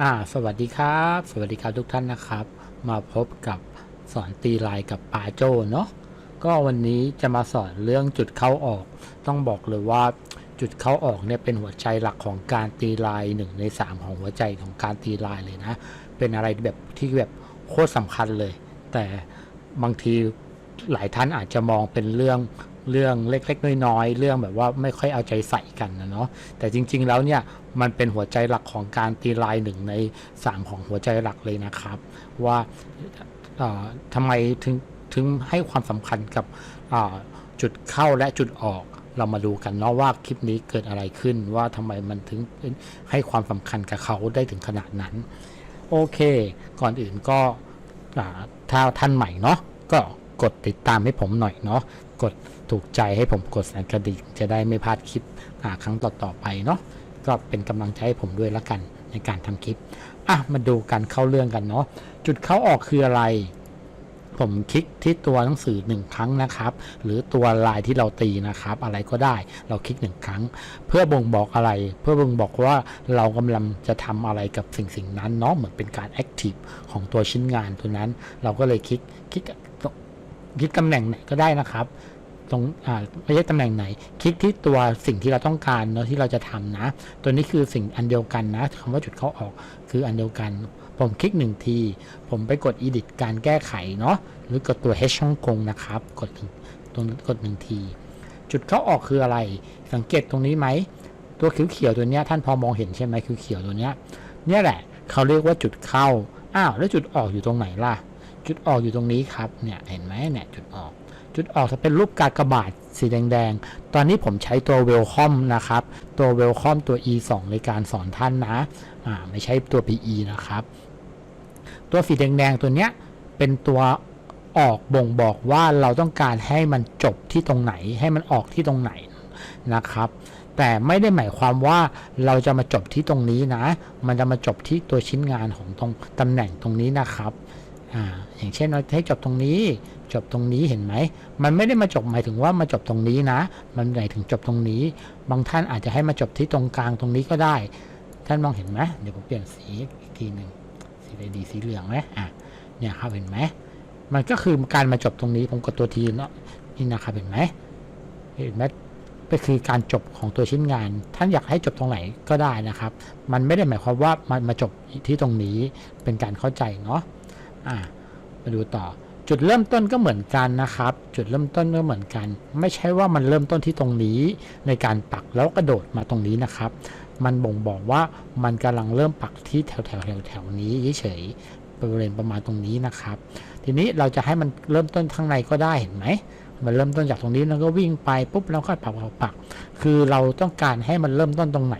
อ่าสวัสดีครับ สวัสดีครับทุกท่านนะครับ มาพบกับสอนตีลายกับปาโจเนาะก็วันนี้จะมาสอนเรื่องจุดเข้าออก ต้องบอกเลยว่าจุดเข้าออกเนี่ยเป็นหัวใจหลักของการตีลายหนึ่งในสามของหัวใจของการตีลายเลยนะ เป็นอะไรแบบที่แบบโคตรสำคัญเลย แต่บางทีหลายท่านอาจจะมองเป็นเรื่อง เรื่องเล็กๆน้อยๆเรื่องแบบว่าไม่ค่อยเอาใจใส่กันนะเนาะแต่จริง ๆ แล้วเนี่ยมันเป็นหัวใจหลักของการตีลายหนึ่งในสามของหัวใจหลักเลยนะครับ ว่าทำไมถึงถึงให้ความสำคัญกับจุดเข้าและจุดออกเรามาดูกันเนาะว่าคลิปนี้เกิดอะไรขึ้นว่าทำไมมันถึงให้ความสำคัญกับเขาได้ถึงขนาดนั้น โอเค ก่อนอื่นก็ถ้าท่านใหม่เนาะก็กดติดตามให้ผมหน่อยเนาะ กดถูกใจให้ผมกดสั่นกระดิ่งจะได้ไม่พลาดคลิปครั้งต่อๆไปเนาะก็เป็นกำลังใจให้ผมด้วยละกันในการทำคลิปอะมาดูกันเข้าเรื่องกันเนาะจุดเข้าออกคืออะไร ผมคลิกที่ตัวหนังสือหนึ่งครั้งนะครับ หรือตัวลายที่เราตีนะครับ อะไรก็ได้เราคลิกหนึ่งครั้ง เพื่อบ่งบอกอะไร เพื่อบ่งบอกว่าเรากำลังจะทำอะไรกับสิ่งสิ่งนั้นเนาะเหมือนเป็นการแอคทีฟของตัวชิ้นงานตัวนั้น เราก็เลยคลิกคลิกคลิกตำแหน่งไหนก็ได้นะครับ ตรงอ่าไม่ใช่ตำแหน่งไหน คลิกที่ตัวสิ่งที่เราต้องการเนาะที่เราจะทำนะ ตัวนี้คือสิ่งอันเดียวกันนะคำว่าจุดเข้าออกคืออันเดียวกัน ผมคลิกหนึ่งที ผมไปกด edit การแก้ไขเนาะหรือกดตัว h ช่องกงนะครับ กดตรงกดหนึ่งที จุดเข้าออกคืออะไร สังเกตตรงนี้ไหมตัวเขียวๆตัวเนี้ยท่านพอมองเห็นใช่ไหมเขียวๆตัวเนี้ยเนี่ยแหละเขาเรียกว่าจุดเข้าอ้าวแล้วจุดออกอยู่ตรงไหนล่ะ จุดออกอยู่ตรงนี้ครับเนี่ยเห็นไหมเนี่ยจุดออก จุดออกจะเป็นรูปกากบาทสีแดงๆ ตอนนี้ผมใช้ตัว welcome นะครับ ตัว welcome ตัว e 2ในการสอนท่านนะอ่าไม่ใช่ตัว pe นะครับ ตัวสีแดงๆตัวเนี้ยเป็นตัวออกบ่งบอกว่าเราต้องการให้มันจบที่ตรงไหน ให้มันออกที่ตรงไหนนะครับ แต่ไม่ได้หมายความว่าเราจะมาจบที่ตรงนี้นะ มันจะมาจบที่ตัวชิ้นงานของตรงตำแหน่งตรงนี้นะครับอ่าอย่างเช่นเราให้จบตรงนี้ จบตรงนี้เห็นไหม มันไม่ได้มาจบหมายถึงว่ามาจบตรงนี้นะ มันหมายถึงจบตรงนี้ บางท่านอาจจะให้มาจบที่ตรงกลางตรงนี้ก็ได้ ท่านมองเห็นไหมเดี๋ยวผมเปลี่ยนสีอีกทีหนึ่งสีอะไรดีสีเหลืองไหมอะเนี่ยครับเห็นไหมมันก็คือการมาจบตรงนี้ผมกดตัวทีเนาะนี่นะครับเห็นไหมเห็นไหมก็คือการจบของตัวชิ้นงาน ท่านอยากให้จบตรงไหนก็ได้นะครับ มันไม่ได้หมายความว่ามันมาจบที่ตรงนี้เป็นการเข้าใจเนาะอ่ามาดูต่อ จุดเริ่มต้นก็เหมือนกันนะครับ จุดเริ่มต้นก็เหมือนกัน ไม่ใช่ว่ามันเริ่มต้นที่ตรงนี้ ในการปักแล้วกระโดดมาตรงนี้นะครับ มันบ่งบอกว่ามันกำลังเริ่มปักที่แถวแถวแถวแถวนี้เฉยๆบริเวณประมาณตรงนี้นะครับ ทีนี้เราจะให้มันเริ่มต้นข้างในก็ได้เห็นไหมมันเริ่มต้นจากตรงนี้แล้วก็วิ่งไปปุ๊บแล้วก็ปักปักปัก คือเราต้องการให้มันเริ่มต้นตรงไหน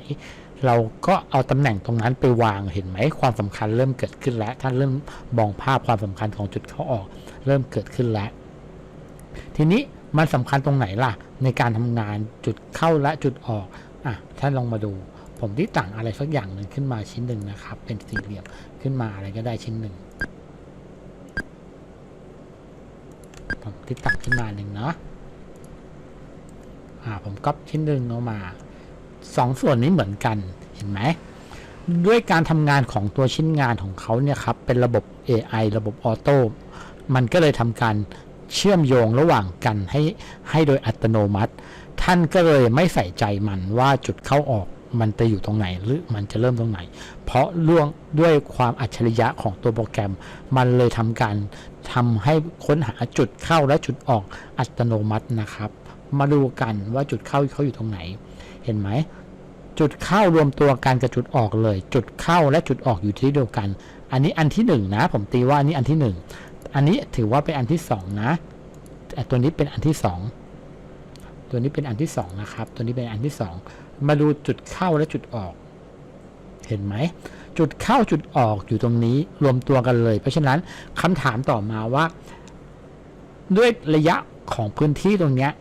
เราก็เอาตำแหน่งตรงนั้นไปวางเห็นไหมความสำคัญเริ่มเกิดขึ้นแล้วท่านเริ่มมองภาพความสำคัญของจุดเข้าออก เริ่มเกิดขึ้นแล้ว ทีนี้มันสำคัญตรงไหนล่ะ ในการทำงานจุดเข้าและจุดออกอะท่านลองมาดู ผมที่ต่างอะไรสักอย่างหนึ่งขึ้นมาชิ้นหนึ่งนะครับ เป็นสี่เหลี่ยมขึ้นมาอะไรก็ได้ชิ้นหนึ่งผมที่ตัดขึ้นมาหนึ่งเนาะอ่าผมก๊อปชิ้นหนึ่งออกมาสองส่วนนี้เหมือนกันเห็นไหมด้วยการทำงานของตัวชิ้นงานของเขาเนี่ยครับเป็นระบบ AI ระบบออโต้ มันก็เลยทำการเชื่อมโยงระหว่างกันให้ให้โดยอัตโนมัติ ท่านก็เลยไม่ใส่ใจมันว่าจุดเข้าออกมันจะอยู่ตรงไหนหรือมันจะเริ่มตรงไหน เพราะเรื่องด้วยความอัจฉริยะของตัวโปรแกรม มันเลยทำการทำให้ค้นหาจุดเข้าและจุดออกอัตโนมัตินะครับ มาดูกันว่าจุดเข้าเขาอยู่ตรงไหน เห็นไหมจุดเข้ารวมตัวกันกับจุดออกเลย จุดเข้าและจุดออกอยู่ที่เดียวกัน อันนี้อันที่หนึ่งนะผมตีว่าอันนี้อันที่หนึ่ง อันนี้ถือว่าเป็นอันที่สองนะต่ตัวนี้เป็นอันที่สองตัวนี้เป็นอันที่สองนะครับ ตัวนี้เป็นอันที่สองมาดูจุดเข้าและจุดออก เห็นไหม จุดเข้าจุดออกอยู่ตรงนี้รวมตัวกันเลย เพราะฉะนั้นคำถามต่อมาว่า ด้วยระยะของพื้นที่ตรงเนี้ย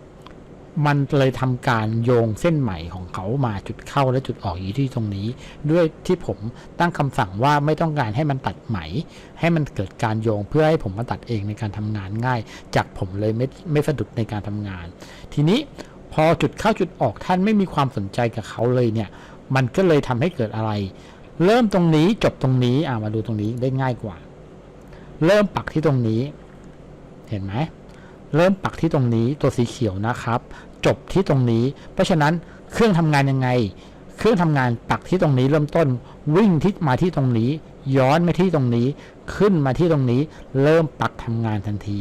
มันเลยทำการโยงเส้นใหม่ของเขามาจุดเข้าและจุดออกอยู่ที่ตรงนี้ ด้วยที่ผมตั้งคำสั่งว่าไม่ต้องการให้มันตัดไหม ให้มันเกิดการโยงเพื่อให้ผมมาตัดเองในการทำงานง่าย จากผมเลยไม่ไม่สะดุดในการทำงาน ทีนี้พอจุดเข้าจุดออกท่านไม่มีความสนใจกับเขาเลยเนี่ย มันก็เลยทำให้เกิดอะไร เริ่มตรงนี้จบตรงนี้อ่ามาดูตรงนี้ได้ง่ายกว่า เริ่มปักที่ตรงนี้ เห็นไหม เริ่มปักที่ตรงนี้ตัวสีเขียวนะครับ จบที่ตรงนี้ เพราะฉะนั้นเครื่องทำงานยังไง เครื่องทำงานปักที่ตรงนี้เริ่มต้นวิ่งที่มาที่ตรงนี้ ย้อนมาที่ตรงนี้ ขึ้นมาที่ตรงนี้ เริ่มปักทำงานทันที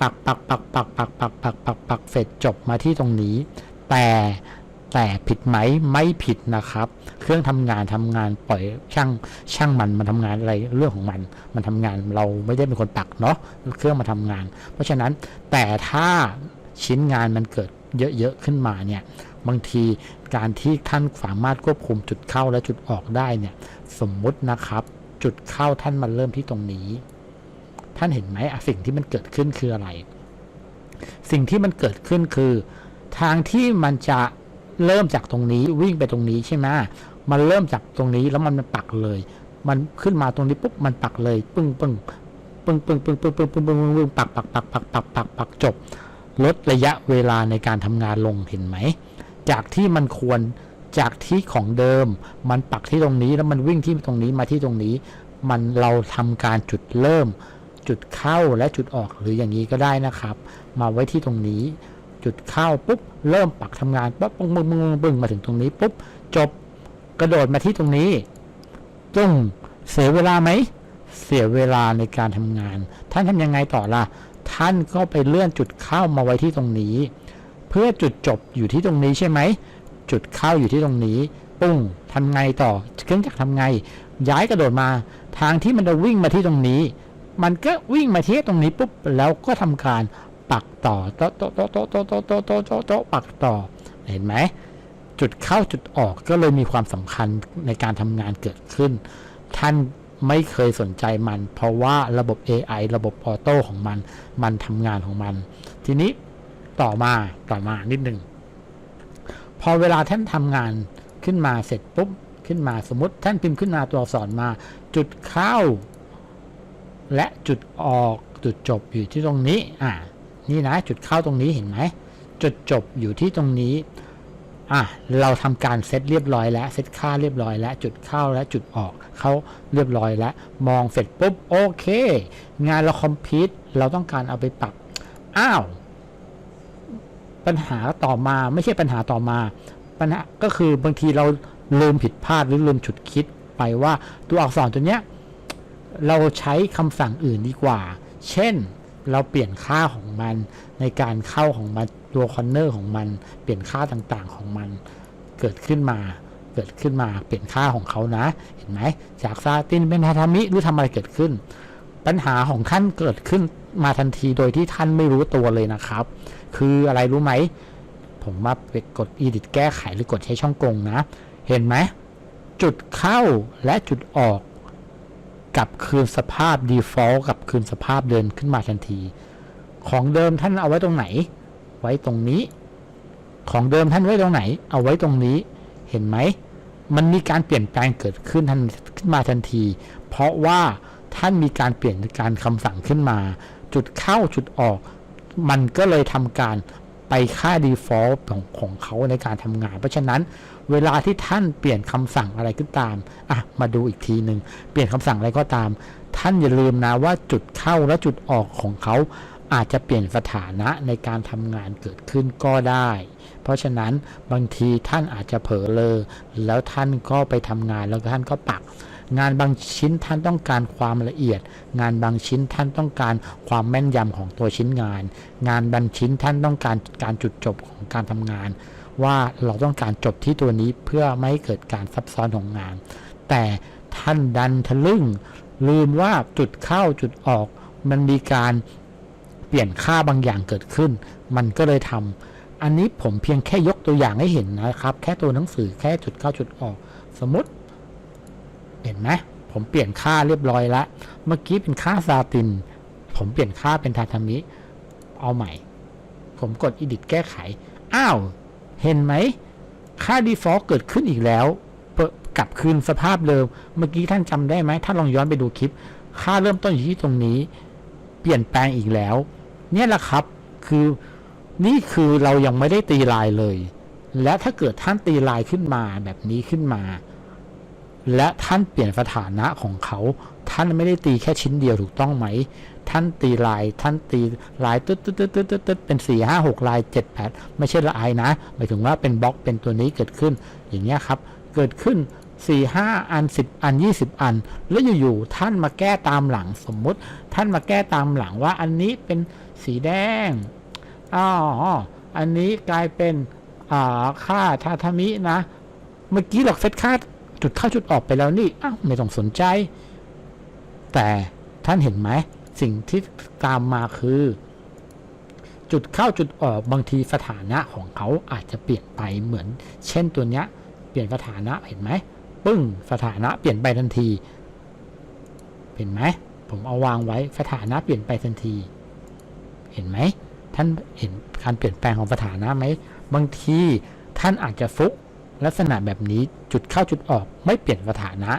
ปักปักปักปักปักปักปักปักปักเสร็จจบมาที่ตรงนี้ แต่ แต่ผิดไหมไม่ผิดนะครับ เครื่องทำงานทำงานปล่อยช่างช่างมันมันทำงานอะไรเรื่องของมัน มันทำงานเราไม่ได้เป็นคนปักเนาะเครื่องมาทำงาน เพราะฉะนั้นแต่ถ้าชิ้นงานมันเกิดเยอะๆขึ้นมาเนี่ยบางทีการที่ท่านสามารถควบคุมจุดเข้าและจุดออกได้เนี่ยสมมุตินะครับ จุดเข้าท่านมันเริ่มที่ตรงนี้ ท่านเห็นไหมสิ่งที่มันเกิดขึ้นคืออะไร สิ่งที่มันเกิดขึ้นคือ ทางที่มันจะ เริ่มจากตรงนี้วิ่งไปตรงนี้ใช่ไหมมันเริ่มจากตรงนี้แล้วมันปักเลย มันขึ้นมาตรงนี้ปุ๊บมันปักเลย ปึ้งปึ้งปึ้งปึ้งปึ้งปึ้งปึ้งปึ้งปึ้งปึ้งปึ้งปักปักปักปักปักปักปักจบ ลดระยะเวลาในการทำงานลงเห็นไหม จากที่มันควรจากที่ของเดิม มันปักที่ตรงนี้แล้วมันวิ่งที่ตรงนี้มาที่ตรงนี้ มันเราทำการจุดเริ่ม จุดเข้าและจุดออกหรืออย่างนี้ก็ได้นะครับ มาไว้ที่ตรงนี้ จุดเข้าปุ๊บ เริ่มปักทำงานปั๊บปึ้งปึ้งปึ้งปึ้งมาถึงตรงนี้ปุ๊บ จบกระโดดมาที่ตรงนี้ตึ้งเสียเวลาไหม เสียเวลาในการทำงาน ท่านทำยังไงต่อล่ะ ท่านก็ไปเลื่อนจุดเข้ามาไว้ที่ตรงนี้ เพื่อจุดจบอยู่ที่ตรงนี้ใช่ไหม จุดเข้าอยู่ที่ตรงนี้ปุ้งทำไงต่อ เครื่องจักรทำไง ย้ายกระโดดมา ทางที่มันจะวิ่งมาที่ตรงนี้ มันก็วิ่งมาที่ตรงนี้ปุ๊บ แล้วก็ทำการ ปักต่อโต๊ะโต๊ะโต๊ะโต๊ะโต๊ะโต๊ะโต๊ะโต๊ะโต๊ะโต๊ะปักต่อเห็นไหมจุดเข้าจุดออกก็เลยมีความสำคัญในการทำงานเกิดขึ้น ท่านไม่เคยสนใจมัน เพราะว่าระบบ AI ระบบออโต้ของมัน มันทำงานของมัน ทีนี้ต่อมาต่อมานิดหนึ่งพอเวลาท่านทำงานขึ้นมาเสร็จปุ๊บขึ้นมาสมมติท่านพิมพ์ขึ้นมาตัวอักษรมา จุดเข้า และจุดออกจุดจบอยู่ที่ตรงนี้อ่า นี่นะจุดเข้าตรงนี้เห็นไหมจุดจบอยู่ที่ตรงนี้อะเราทำการเซตเรียบร้อยแล้วเซตค่าเรียบร้อยแล้วจุดเข้าและจุดออกเขาเรียบร้อยแล้ว มองเสร็จปุ๊บโอเค งานเราคอมพิวต์เราต้องการเอาไปปรับอ้าว ปัญหาต่อมาไม่ใช่ปัญหาต่อมา ปัญหาก็คือบางทีเราลืมผิดพลาดหรือลืมฉุดคิดไปว่าตัวอักษรตัวเนี้ยเราใช้คำสั่งอื่นดีกว่า เช่น เราเปลี่ยนค่าของมันในการเข้าของมันตัวคอนเนอร์ของมัน เปลี่ยนค่าต่างๆของมัน เกิดขึ้นมา เกิดขึ้นมาเปลี่ยนค่าของเขานะ เห็นไหมจากซาตินเป็นทาทามิหรือทำอะไรเกิดขึ้น ปัญหาของท่านเกิดขึ้นมาทันทีโดยที่ท่านไม่รู้ตัวเลยนะครับ คืออะไรรู้ไหม ผมมาไปกด edit แก้ไขหรือกดใช้ช่องกงนะ เห็นไหมจุดเข้าและจุดออก กลับคืนสภาพ default กลับคืนสภาพเดินขึ้นมาทันที ของเดิมท่านเอาไว้ตรงไหน ไว้ตรงนี้ ของเดิมท่านไว้ตรงไหน เอาไว้ตรงนี้ เห็นไหม มันมีการเปลี่ยนแปลงเกิดขึ้นทันขึ้นมาทันที เพราะว่าท่านมีการเปลี่ยนการคำสั่งขึ้นมา จุดเข้าจุดออก มันก็เลยทำการ ไปค่า default ของของเขาในการทำงาน เพราะฉะนั้นเวลาที่ท่านเปลี่ยนคำสั่งอะไรก็ตามอะมาดูอีกทีหนึ่งเปลี่ยนคำสั่งอะไรก็ตาม ท่านอย่าลืมนะว่าจุดเข้าและจุดออกของเขาอาจจะเปลี่ยนสถานะในการทำงานเกิดขึ้นก็ได้ เพราะฉะนั้นบางทีท่านอาจจะเผลอเลอแล้วท่านก็ไปทำงานแล้วท่านก็ปัก งานบางชิ้นท่านต้องการความละเอียด งานบางชิ้นท่านต้องการความแม่นยำของตัวชิ้นงาน งานบางชิ้นท่านต้องการการจุดจบของการทำงาน ว่าเราต้องการจบที่ตัวนี้เพื่อไม่ให้เกิดการซับซ้อนของงาน แต่ท่านดันทะลึ่ง ลืมว่าจุดเข้าจุดออก มันมีการเปลี่ยนค่าบางอย่างเกิดขึ้น มันก็เลยทำอันนี้ผมเพียงแค่ยกตัวอย่างให้เห็นนะครับ แค่ตัวหนังสือแค่จุดเข้าจุดออก สมมติ ห็นไหมผมเปลี่ยนค่าเรียบร้อยแล้ว เมื่อกี้เป็นค่าซาติน ผมเปลี่ยนค่าเป็นทาทามิ เอาใหม่ ผมกด edit แก้ไข อ้าว เห็นไหม ค่า default เกิดขึ้นอีกแล้ว กลับคืนสภาพเดิม เมื่อกี้ท่านจำได้ไหม ถ้าลองย้อนไปดูคลิป ค่าเริ่มต้นอยู่ที่ตรงนี้ เปลี่ยนแปลงอีกแล้ว เนี่ยแหละครับ คือ นี่คือเรายังไม่ได้ตีลายเลย และถ้าเกิดท่านตีลายขึ้นมาแบบนี้ขึ้นมา และท่านเปลี่ยนสถานะของเขา ท่านไม่ได้ตีแค่ชิ้นเดียวถูกต้องไหม ท่านตีลาย ท่านตีลายตึ๊ดตึ๊ดตึ๊ดตึ๊ดตึ๊ดตึ๊ดเป็นสี่ห้าหกลายเจ็ดแปดไม่ใช่ลายนะ หมายถึงว่าเป็นบล็อกเป็นตัวนี้เกิดขึ้น อย่างเงี้ยครับ เกิดขึ้นสี่ห้าอันสิบอันยี่สิบอัน แล้วอยู่ๆท่านมาแก้ตามหลังสมมุติ ท่านมาแก้ตามหลังว่าอันนี้เป็นสีแดงอ๋ออันนี้กลายเป็นอ่าค่าทาทามินะ เมื่อกี้เราเซตค่า จุดเข้าจุดออกไปแล้วนี่อ้าวไม่ต้องสนใจ แต่ท่านเห็นไหม สิ่งที่ตามมาคือ จุดเข้าจุดออกบางทีสถานะของเขาอาจจะเปลี่ยนไปเหมือน เช่นตัวเนี้ย เปลี่ยนสถานะเห็นไหมปึ้งสถานะเปลี่ยนไปทันที เห็นไหมผมเอาวางไว้สถานะเปลี่ยนไปทันที เห็นไหมท่านเห็นการเปลี่ยนแปลงของสถานะไหมบางทีท่านอาจจะฟุก ลักษณะแบบนี้จุดเข้าจุดออกไม่เปลี่ยนสถานะ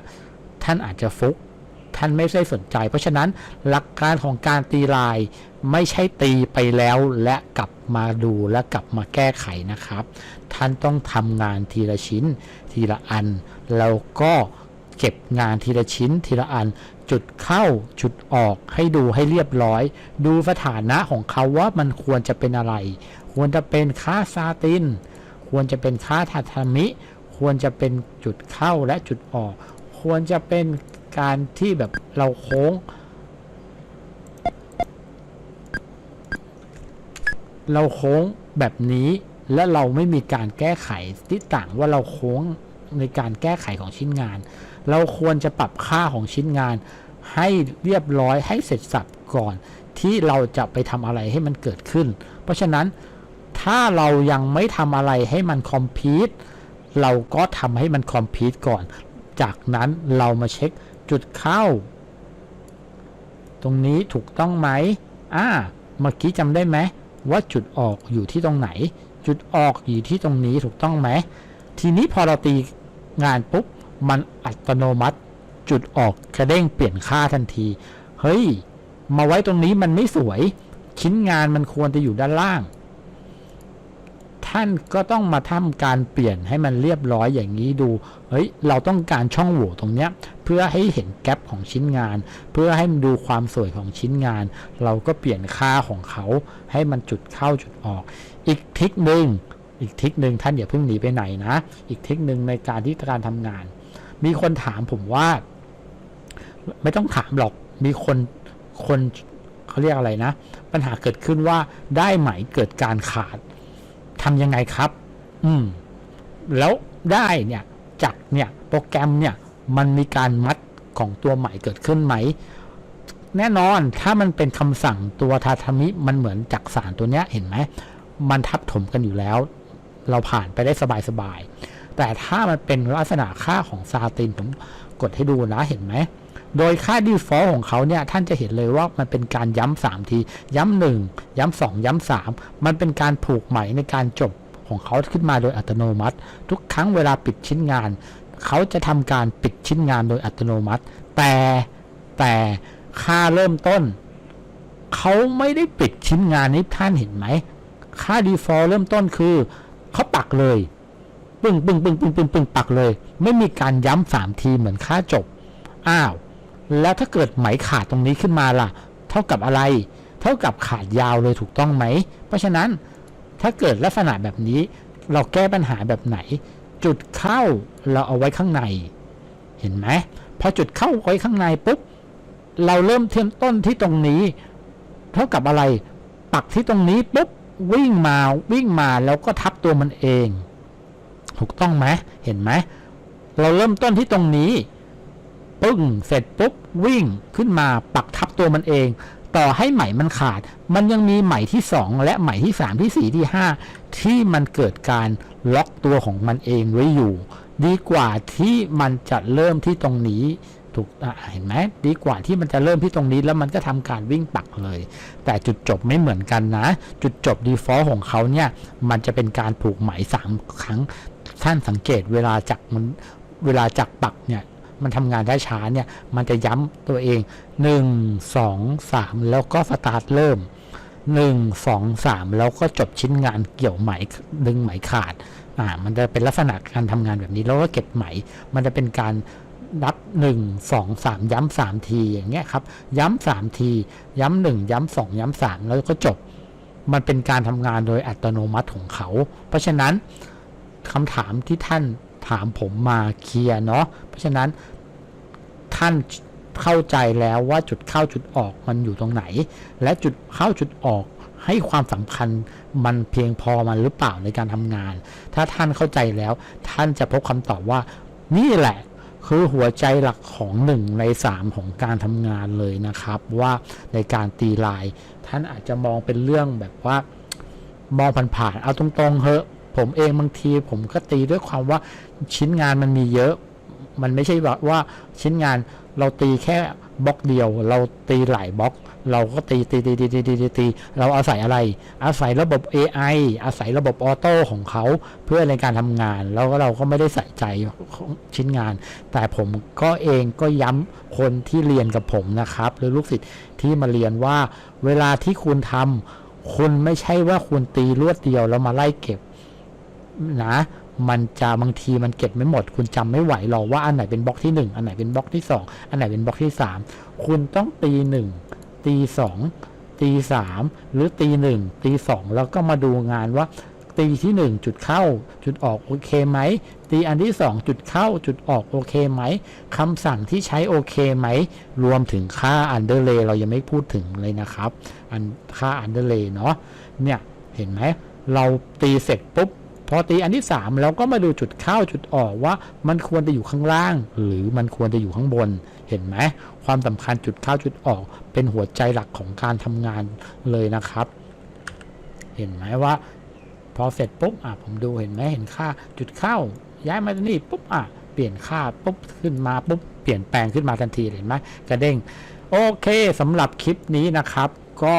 ท่านอาจจะฟุก ท่านไม่ได้สนใจ เพราะฉะนั้นหลักการของการตีลายไม่ใช่ตีไปแล้วและกลับมาดูและกลับมาแก้ไขนะครับ ท่านต้องทำงานทีละชิ้น ทีละอัน แล้วก็เก็บงานทีละชิ้นทีละอัน จุดเข้าจุดออกให้ดูให้เรียบร้อย ดูสถานะของเขาว่ามันควรจะเป็นอะไร ควรจะเป็นค่าซาติน ควรจะเป็นค่าทาทามิ ควรจะเป็นจุดเข้าและจุดออก ควรจะเป็นการที่แบบเราโค้ง เราโค้งแบบนี้และเราไม่มีการแก้ไขที่ต่างว่าเราโค้งในการแก้ไขของชิ้นงาน เราควรจะปรับค่าของชิ้นงาน ให้เรียบร้อยให้เสร็จสับก่อน ที่เราจะไปทำอะไรให้มันเกิดขึ้น เพราะฉะนั้น ถ้าเรายังไม่ทำอะไรให้มันคอมพิวเราก็ทำให้มันคอมพิวก่อน จากนั้นเรามาเช็คจุดเข้า ตรงนี้ถูกต้องไหมอ่าเมื่อกี้จำได้ไหมว่าจุดออกอยู่ที่ตรงไหน จุดออกอยู่ที่ตรงนี้ถูกต้องไหม ทีนี้พอเราตีงานปุ๊บ มันอัตโนมัติ จุดออกกระเด้งเปลี่ยนค่าทันที เฮ้ย มาไว้ตรงนี้มันไม่สวย ชิ้นงานมันควรจะอยู่ด้านล่าง ท่านก็ต้องมาทำการเปลี่ยนให้มันเรียบร้อยอย่างนี้ดู เฮ้ย เราต้องการช่องโหว่ตรงเนี้ย เพื่อให้เห็นแกลบของชิ้นงาน เพื่อให้มันดูความสวยของชิ้นงาน เราก็เปลี่ยนค่าของเขา ให้มันจุดเข้าจุดออก อีกทิกหนึ่งอีกทิกหนึ่งท่านอย่าเพิ่งหนีไปไหนนะ อีกทิกหนึ่งในการที่การทำงาน มีคนถามผมว่า ไม่ต้องถามหรอก มีคนคนเขาเรียกอะไรนะ ปัญหาเกิดขึ้นว่าได้ไหมเกิดการขาด ทำยังไงครับ อืม แล้วได้เนี่ยจากเนี่ยโปรแกรมเนี่ยมันมีการมัดของตัวใหม่เกิดขึ้นไหม แน่นอนถ้ามันเป็นคำสั่งตัวทาทามิมันเหมือนจักสารตัวเนี้ยเห็นไหม มันทับถมกันอยู่แล้ว เราผ่านไปได้สบายๆแต่ถ้ามันเป็นลักษณะค่าของซาตินผมกดให้ดูนะเห็นไหม โดยค่า default ของเขาเนี่ยท่านจะเห็นเลยว่ามันเป็นการย้ำสามทีย้ำหนึ่งย้ำสองย้ำสามมันเป็นการผูกไหมในการจบของเขาขึ้นมาโดยอัตโนมัติ ทุกครั้งเวลาปิดชิ้นงาน เขาจะทำการปิดชิ้นงานโดยอัตโนมัติ แต่แต่ค่าเริ่มต้น เขาไม่ได้ปิดชิ้นงานนี้ท่านเห็นไหม ค่า default เริ่มต้นคือ เขาปักเลยปึ้งปึ้งปึ้งปึ้งปึ้งปึ้งปักเลย ไม่มีการย้ำสามทีเหมือนค่าจบ อ้าว แล้วถ้าเกิดไหมขาดตรงนี้ขึ้นมาล่ะ เท่ากับอะไร เท่ากับขาดยาวเลยถูกต้องไหม เพราะฉะนั้นถ้าเกิดลักษณะแบบนี้ เราแก้ปัญหาแบบไหน จุดเข้าเราเอาไว้ข้างใน เห็นไหมพอจุดเข้าไว้ข้างในปุ๊บเราเริ่มเทียมต้นที่ตรงนี้ เท่ากับอะไร ปักที่ตรงนี้ปุ๊บวิ่งมาวิ่งมาแล้วก็ทับตัวมันเอง ถูกต้องไหมเห็นไหมเราเริ่มต้นที่ตรงนี้ ปึ้ง เสร็จปุ๊บวิ่งขึ้นมาปักทับตัวมันเอง ต่อให้ไหมมันขาด มันยังมีไหมที่ 2 และไหมที่ 3 ที่ 4 ที่ 5 ที่มันเกิดการล็อกตัวของมันเองไว้อยู่ ดีกว่าที่มันจะเริ่มที่ตรงนี้ถูกเห็นไหมดีกว่าที่มันจะเริ่มที่ตรงนี้แล้วมันก็ทำการวิ่งปักเลย แต่จุดจบไม่เหมือนกันนะ จุดจบ default ของเขาเนี่ย มันจะเป็นการผูกไหม3ครั้งท่านสังเกตเวลาจักมันเวลาจักปักเนี่ย มันทำงานได้ช้าเนี่ย มันจะย้ำตัวเอง 1 2 3 แล้วก็สตาร์ทเริ่ม 1 2 3 แล้วก็จบชิ้นงานเกี่ยวไหมดึงไหมขาดอ่ามันจะเป็นลักษณะการทำงานแบบนี้แล้วก็เก็บไหม มันจะเป็นการนับหนึ่งสองสามย้ำสามทีอย่างเงี้ยครับ ย้ำสามทีย้ำหนึ่งย้ำสองย้ำสามแล้วก็จบ มันเป็นการทำงานโดยอัตโนมัติของเขา เพราะฉะนั้นคำถามที่ท่าน ถามผมมาเคลียร์เนาะเพราะฉะนั้นท่านเข้าใจแล้วว่าจุดเข้าจุดออกมันอยู่ตรงไหน และจุดเข้าจุดออกให้ความสำคัญมันเพียงพอมันหรือเปล่าในการทำงาน ถ้าท่านเข้าใจแล้ว ท่านจะพบคำตอบว่า นี่แหละ คือหัวใจหลักของหนึ่งในสามของการทำงานเลยนะครับ ว่าในการตีลาย ท่านอาจจะมองเป็นเรื่องแบบว่ามองผ่านๆเอาตรงๆเฮอะ ผมเองบางทีผมก็ตีด้วยความว่าชิ้นงานมันมีเยอะ มันไม่ใช่แบบว่าชิ้นงานเราตีแค่บล็อกเดียว เราตีหลายบล็อก เราก็ตีตีตีตีตีตีตีเราอาศัยอะไร อาศัยระบบ AI อาศัยระบบออโต้ของเขาเพื่อในการทำงาน แล้วเราก็ไม่ได้ใส่ใจของชิ้นงาน แต่ผมก็เองก็ย้ำคนที่เรียนกับผมนะครับ หรือลูกศิษย์ที่มาเรียนว่า เวลาที่คุณทำคุณไม่ใช่ว่าคุณตีลวดเดียวแล้วมาไล่เก็บ นะมันจะบางทีมันเก็บไม่หมด คุณจำไม่ไหวหรอกว่าอันไหนเป็นบล็อกที่ 1 อันไหนเป็นบล็อกที่ 2 อันไหนเป็นบล็อกที่ 3 คุณต้องตี 1 ตี 2 ตี 3 หรือตี 1 ตี 2 แล้วก็มาดูงานว่า ตีที่ 1 จุดเข้า จุดออกโอเคไหม ตีอันที่ 2 จุดเข้า จุดออกโอเคไหมคำสั่งที่ใช้โอเคไหม รวมถึงค่าอันเดอร์เลย์เรายังไม่พูดถึงเลยนะครับอันค่าอันเดอร์เลย์เนาะเนี่ยเห็นไหมเราตีเสร็จปุ๊บ พอตีอันที่ 3 เราก็มาดูจุดเข้าจุดออกว่ามันควรจะอยู่ข้างล่าง หรือมันควรจะอยู่ข้างบน เห็นไหมความสำคัญจุดเข้าจุดออก เป็นหัวใจหลักของการทำงานเลยนะครับ เห็นไหมว่า พอเสร็จปุ๊บอะผมดูเห็นไหมเห็นค่าจุดเข้า ย้ายมาที่นี่ปุ๊บอะเปลี่ยนค่าปุ๊บขึ้นมาปุ๊บเปลี่ยนแปลงขึ้นมาทันทีเห็นไหมกระเด้งโอเคสำหรับคลิปนี้นะครับ ก็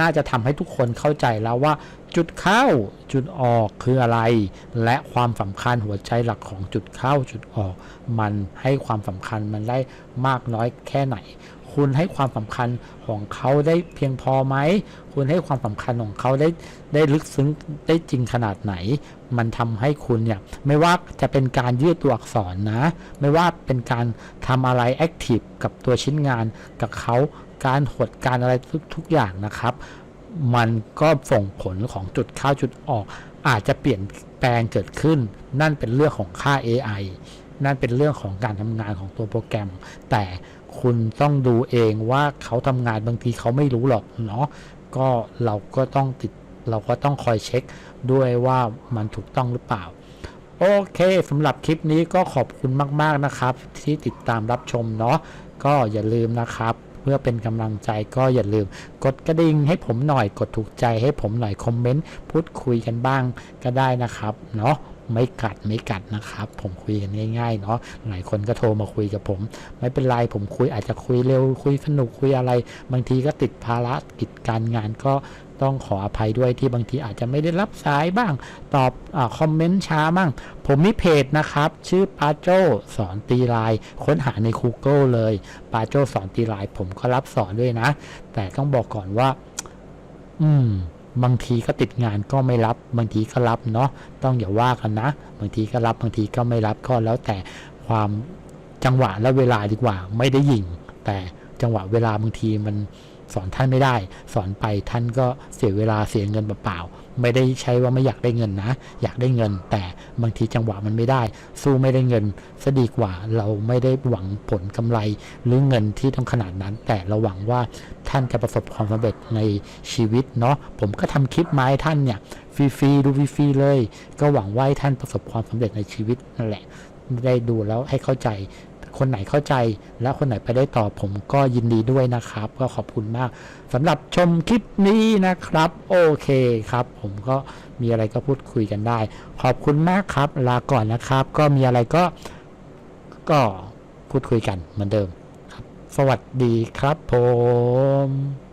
น่าจะทำให้ทุกคนเข้าใจแล้วว่า จุดเข้า จุดออกคืออะไร และความสำคัญหัวใจหลักของจุดเข้าจุดออก มันให้ความสำคัญมันได้มากน้อยแค่ไหน คุณให้ความสำคัญของเขาได้เพียงพอไหม คุณให้ความสำคัญของเขาได้ได้ลึกซึ้งได้จริงขนาดไหน มันทำให้คุณเนี่ยไม่ว่าจะเป็นการยืดตัวอักษรนะ ไม่ว่าเป็นการทำอะไรแอคทีฟกับตัวชิ้นงานกับเขาการหดการอะไรทุกทุกอย่างนะครับ มันก็ส่งผลของจุดเข้าจุดออก อาจจะเปลี่ยนแปลงเกิดขึ้น นั่นเป็นเรื่องของค่า AI นั่นเป็นเรื่องของการทำงานของตัวโปรแกรม แต่คุณต้องดูเองว่าเขาทำงานบางทีเขาไม่รู้หรอกเนาะก็เราก็ต้องติดเราก็ต้องคอยเช็คด้วยว่ามันถูกต้องหรือเปล่า โอเคสำหรับคลิปนี้ก็ขอบคุณมาก ๆ นะครับ ที่ติดตามรับชมเนาะก็อย่าลืมนะครับ พื่อเป็นกำลังใจก็อย่าลืม กดกระดิ่งให้ผมหน่อยกดถูกใจให้ผมหน่อยคอมเมนต์พูดคุยกันบ้างก็ได้นะครับเนาะไม่กัดไม่กัดนะครับ ผมคุยกันง่ายๆเนาะหลายคนก็โทรมาคุยกับผม ไม่เป็นไรผมคุยอาจจะคุยเร็วคุยสนุกคุยอะไร บางทีก็ติดภาระกิจการงานก็ ต้องขออภัยด้วยที่บางทีอาจจะไม่ได้รับสายบ้าง ตอบอคอมเมนต์ช้าบ้างผมมีเพจนะครับ ชื่อปาโจสอนตีลายค้นหาใน Google เลยปาโจสอนตีลาย ผมก็รับสอนด้วยนะ แต่ต้องบอกก่อนว่า อืมบางทีก็ติดงานก็ไม่รับบางทีก็รับเนาะต้องอย่าว่ากันนะ บางทีก็รับบางทีก็ไม่รับก็แล้วแต่ความจังหวะและเวลาดีกว่า ไม่ได้ยิง แต่จังหวะเวลาบางทีมัน สอนท่านไม่ได้ สอนไปท่านก็เสียเวลาเสียเงินเปล่าๆไม่ได้ใช้ว่าไม่อยากได้เงินนะ อยากได้เงิน แต่บางทีจังหวะมันไม่ได้ สู้ไม่ได้เงินซะดีกว่าเราไม่ได้หวังผลกำไรหรือเงินที่ต้องขนาดนั้น แต่เราหวังว่าท่านจะประสบความสำเร็จในชีวิตเนาะผมก็ทำคลิปมาให้ท่านเนี่ยฟรีๆดูฟรีๆเลย ก็หวังว่าให้ท่านประสบความสำเร็จในชีวิตนั่นแหละได้ดูแล้วให้เข้าใจ คนไหนเข้าใจ และคนไหนไปได้ต่อผมก็ยินดีด้วยนะครับ ก็ขอบคุณมากสำหรับชมคลิปนี้นะครับ โอเคครับ ผมก็มีอะไรก็พูดคุยกันได้ ขอบคุณมากครับ ลาก่อนนะครับ ก็มีอะไรก็ก็พูดคุยกันเหมือนเดิมครับ สวัสดีครับผม